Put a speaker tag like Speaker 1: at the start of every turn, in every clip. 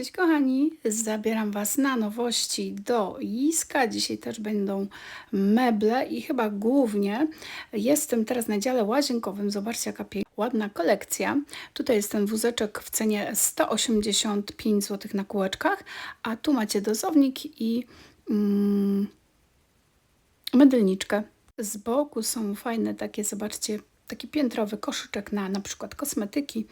Speaker 1: Cześć kochani, zabieram Was na nowości do Jiska. Dzisiaj też będą meble i chyba głównie jestem teraz na dziale łazienkowym. Zobaczcie jaka piękna, ładna kolekcja. Tutaj jest ten wózeczek w cenie 185 zł na kółeczkach, a tu macie dozownik i mm. Z boku są fajne takie, zobaczcie, taki piętrowy koszyczek na na przykład kosmetyki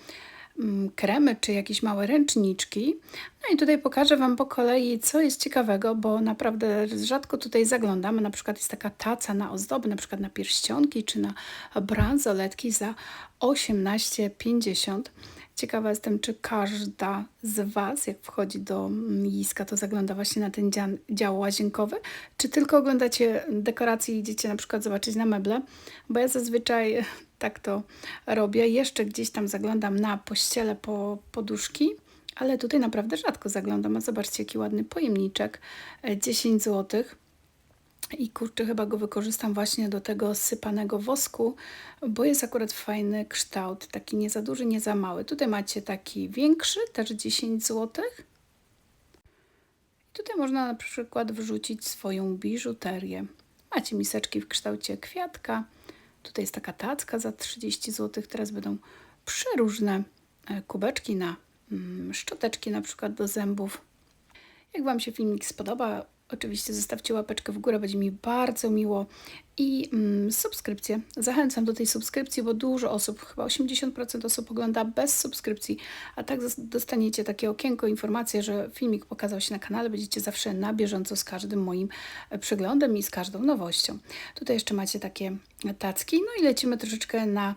Speaker 1: kremy czy jakieś małe ręczniczki. No i tutaj pokażę Wam po kolei, co jest ciekawego, bo naprawdę rzadko tutaj zaglądamy. Na przykład jest taka taca na ozdoby, na przykład na pierścionki czy na bransoletki za 18,50. Ciekawa jestem, czy każda z Was, jak wchodzi do Jiska, to zagląda właśnie na ten dział, dział łazienkowy, czy tylko oglądacie dekoracje i idziecie na przykład zobaczyć na meble, bo ja zazwyczaj tak to robię. Jeszcze gdzieś tam zaglądam na pościele po poduszki, ale tutaj naprawdę rzadko zaglądam. A zobaczcie, jaki ładny pojemniczek, 10 e, zł. I kurczę, chyba go wykorzystam właśnie do tego sypanego wosku, bo jest akurat fajny kształt, taki nie za duży, nie za mały. Tutaj macie taki większy, też 10 zł. Tutaj można na przykład wrzucić swoją biżuterię. Macie miseczki w kształcie kwiatka, Tutaj jest taka tacka za 30 zł. Teraz będą przeróżne e, kubeczki na mm, szczoteczki na przykład do zębów. Jak Wam się filmik spodoba, oczywiście zostawcie łapeczkę w górę, będzie mi bardzo miło i mm, subskrypcję. Zachęcam do tej subskrypcji, bo dużo osób, chyba 80% osób ogląda bez subskrypcji, a tak dostaniecie takie okienko, informację, że filmik pokazał się na kanale, będziecie zawsze na bieżąco z każdym moim e, przeglądem i z każdą nowością. Tutaj jeszcze macie takie tacki, no i lecimy troszeczkę na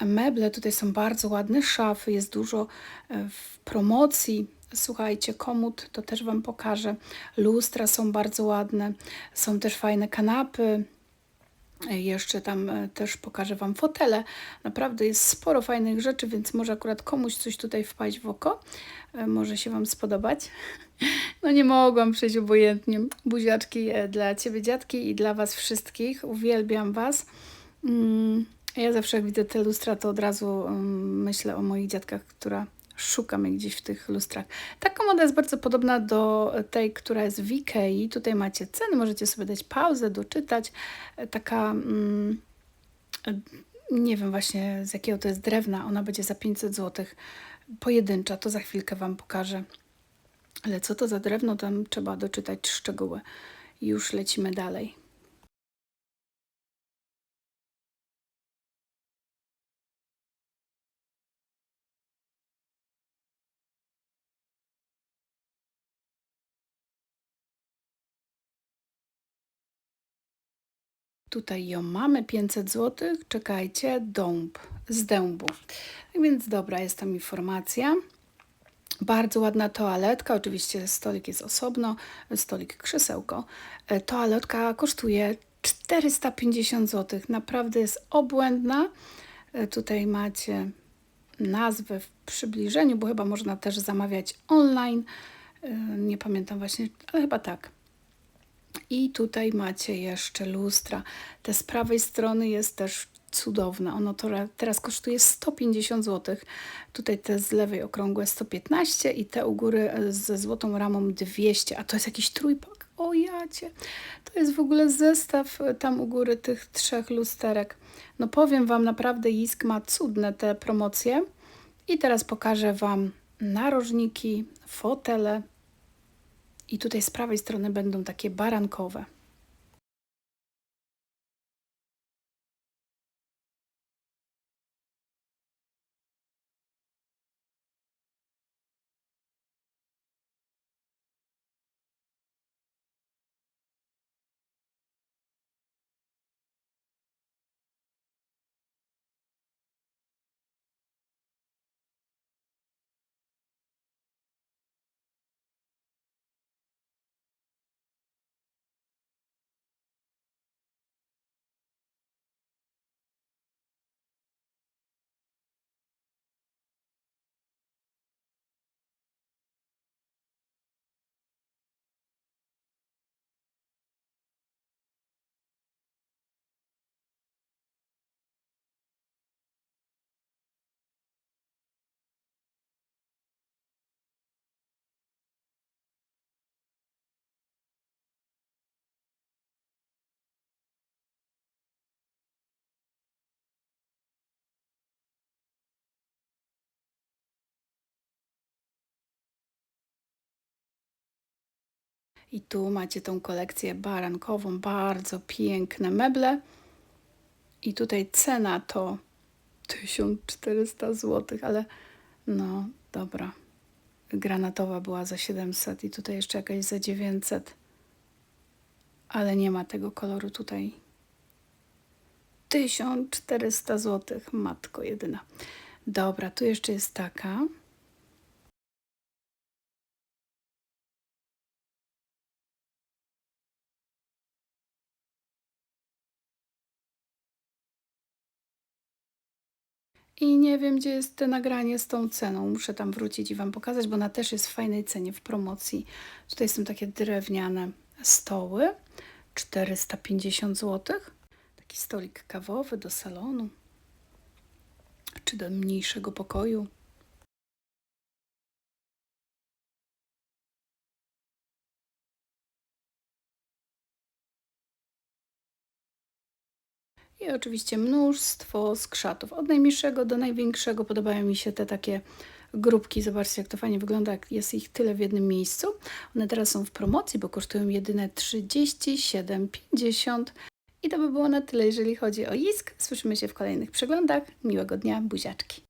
Speaker 1: meble. Tutaj są bardzo ładne szafy, jest dużo e, w promocji, Słuchajcie, komód to też Wam pokażę. Lustra są bardzo ładne, są też fajne kanapy. Jeszcze tam e, też pokażę Wam fotele. Naprawdę jest sporo fajnych rzeczy, więc może akurat komuś coś tutaj wpaść w oko. E, może się Wam spodobać. No nie mogłam przejść obojętnie. Buziaczki e, dla Ciebie, dziadki i dla Was wszystkich. Uwielbiam Was. Mm, ja zawsze jak widzę te lustra, to od razu mm, myślę o moich dziadkach, która szukam jej gdzieś w tych lustrach. Ta komoda jest bardzo podobna do tej, która jest w Ikei. Tutaj macie ceny, możecie sobie dać pauzę, doczytać. Taka, mm, nie wiem właśnie z jakiego to jest drewna, ona będzie za 500 zł. Pojedyncza, to za chwilkę Wam pokażę. Ale co to za drewno, tam trzeba doczytać szczegóły. Już lecimy dalej. Tutaj ją mamy, 500 zł. Czekajcie, dąb, z dębu. Tak więc dobra, jest tam informacja. Bardzo ładna toaletka, oczywiście stolik jest osobno, stolik krzesełko. E, toaletka kosztuje 450 zł. Naprawdę jest obłędna. E, tutaj macie nazwę w przybliżeniu, bo chyba można też zamawiać online. E, nie pamiętam właśnie, ale chyba tak. I tutaj macie jeszcze lustra. Te z prawej strony jest też cudowne. Ono to teraz kosztuje 150 zł. Tutaj te z lewej okrągłe 115 i te u góry ze złotą ramą 200. A to jest jakiś trójpak. O jacie. To jest w ogóle zestaw tam u góry tych trzech lusterek. No powiem Wam, naprawdę Jisk ma cudne te promocje. I teraz pokażę Wam narożniki, fotele, i tutaj z prawej strony będą takie barankowe. I tu macie tą kolekcję barankową, bardzo piękne meble. I tutaj cena to 1400 zł, ale no dobra. Granatowa była za 700 i tutaj jeszcze jakaś za 900. Ale nie ma tego koloru tutaj. 1400 zł, matko jedyna. Dobra, tu jeszcze jest taka. I nie wiem, gdzie jest to nagranie z tą ceną. Muszę tam wrócić i Wam pokazać, bo ona też jest w fajnej cenie w promocji. Tutaj są takie drewniane stoły. 450 zł. Taki stolik kawowy do salonu. Czy do mniejszego pokoju. I oczywiście mnóstwo skrzatów. Od najmniejszego do największego podobają mi się te takie grupki. Zobaczcie, jak to fajnie wygląda, jak jest ich tyle w jednym miejscu. One teraz są w promocji, bo kosztują jedyne 37,50. I to by było na tyle, jeżeli chodzi o Jisk. Słyszymy się w kolejnych przeglądach. Miłego dnia, buziaczki.